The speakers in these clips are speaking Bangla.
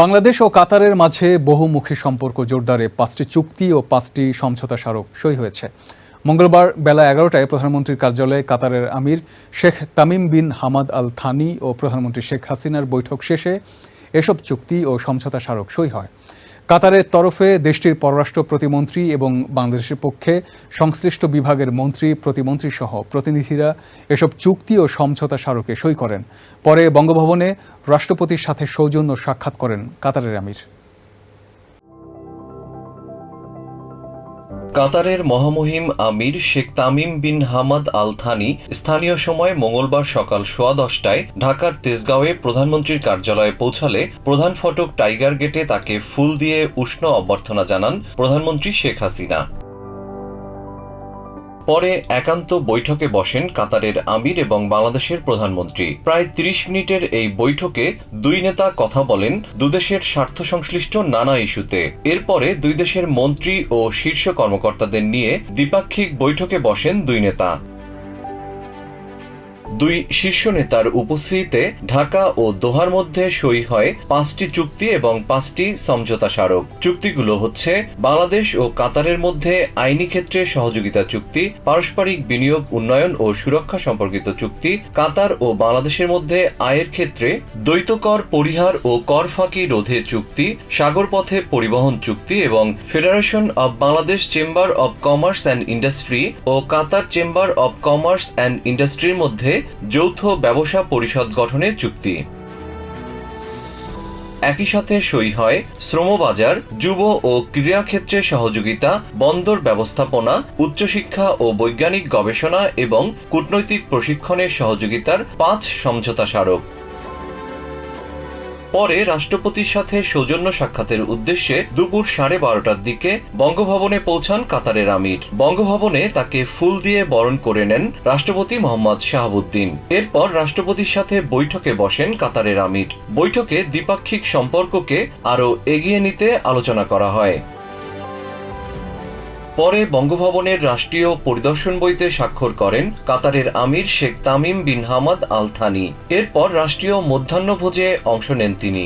বাংলাদেশ ও কাতারের মাঝে বহুমুখী সম্পর্ক জোরদারে। পাঁচটি চুক্তি ও পাঁচটি সমঝোতা স্মারক সই হয়েছে। মঙ্গলবার বেলা এগারোটায় প্রধানমন্ত্রীর কার্যালয়ে কাতারের আমির Sheikh Tamim bin Hamad Al Thani ও প্রধানমন্ত্রী শেখ হাসিনার বৈঠক শেষে এসব চুক্তি ও সমঝোতা স্মারক সই হয়। কাতারের তরফে দেশটির পররাষ্ট্র প্রতিমন্ত্রী এবং বাংলাদেশের পক্ষে সংশ্লিষ্ট বিভাগের মন্ত্রী প্রতিমন্ত্রী সহ প্রতিনিধিরা এসব চুক্তি ও সমঝোতা স্মারকে সই করেন। পরে বঙ্গভবনে রাষ্ট্রপতির সাথে সৌজন্য সাক্ষাৎ করেন কাতারের আমির। কাতারের মহামহিম আমির Sheikh Tamim bin Hamad Al Thani স্থানীয় সময় মঙ্গলবার সকাল সোয়া দশটায় ঢাকার তেজগাঁওয়ে প্রধানমন্ত্রীর কার্যালয়ে পৌঁছালে প্রধান ফটক টাইগার গেটে তাকে ফুল দিয়ে উষ্ণ অভ্যর্থনা জানান প্রধানমন্ত্রী শেখ হাসিনা। পরে একান্ত বৈঠকে বসেন কাতারের আমির এবং বাংলাদেশের প্রধানমন্ত্রী। প্রায় তিরিশ মিনিটের এই বৈঠকে দুই নেতা কথা বলেন দুদেশের স্বার্থ সংশ্লিষ্ট নানা ইস্যুতে। এরপরে দুই দেশের মন্ত্রী ও শীর্ষ কর্মকর্তাদের নিয়ে দ্বিপাক্ষিক বৈঠকে বসেন দুই নেতা। দুই শীর্ষ নেতার উপস্থিতিতে ঢাকা ও দোহার মধ্যে সই হয় পাঁচটি চুক্তি এবং পাঁচটি সমঝোতা স্মারক। চুক্তিগুলো হচ্ছে বাংলাদেশ ও কাতারের মধ্যে আইনি ক্ষেত্রে সহযোগিতা চুক্তি, পারস্পরিক বিনিয়োগ, উন্নয়ন ও সুরক্ষা সম্পর্কিত চুক্তি, কাতার ও বাংলাদেশের মধ্যে আয়ের ক্ষেত্রে দ্বৈত কর পরিহার ও কর ফাঁকি রোধে চুক্তি সাগর পথে পরিবহন চুক্তি এবং federation of Bangladesh chamber of commerce and industry O Qatar chamber of commerce and ইন্ডাস্ট্রির মধ্যে যৌথ ব্যবসা পরিষদ গঠনের চুক্তি। একই সাথে সই হয় শ্রমবাজার, যুব ও ক্রীড়া ক্ষেত্রে সহযোগিতা, বন্দর ব্যবস্থাপনা, উচ্চশিক্ষা ও বৈজ্ঞানিক গবেষণা এবং কূটনৈতিক প্রশিক্ষণের সহযোগিতার পাঁচ সমঝোতা স্মারক। পরে রাষ্ট্রপতির সাথে সৌজন্য সাক্ষাতের উদ্দেশ্যে দুপুর সাড়ে বারোটার দিকে বঙ্গভবনে পৌঁছান কাতারের আমির। বঙ্গভবনে তাকে ফুল দিয়ে বরণ করে নেন রাষ্ট্রপতি মোহাম্মদ শাহাবুদ্দিন। এরপর রাষ্ট্রপতির সাথে বৈঠকে বসেন কাতারের আমির। বৈঠকে দ্বিপাক্ষিক সম্পর্ককে আরও এগিয়ে নিতে আলোচনা করা হয়। পরে বঙ্গভবনের রাষ্ট্রীয় পরিদর্শন বইতে স্বাক্ষর করেন কাতারের আমির Sheikh Tamim bin Hamad Al Thani এরপর রাষ্ট্রীয় মধ্যাহ্নভোজে অংশ নেন তিনি।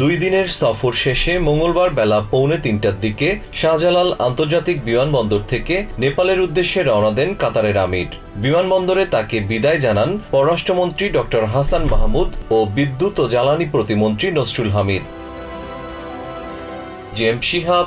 দুই দিনের সফর শেষে মঙ্গলবার বেলা পৌনে তিনটার দিকে শাহজালাল আন্তর্জাতিক বিমানবন্দর থেকে নেপালের উদ্দেশ্যে রওনা দেন কাতারের আমির। বিমানবন্দরে তাকে বিদায় জানান পররাষ্ট্রমন্ত্রী ডক্টর হাসান মাহমুদ ও বিদ্যুৎ ও জ্বালানি প্রতিমন্ত্রী Nasrul Hamid. Jem Shihab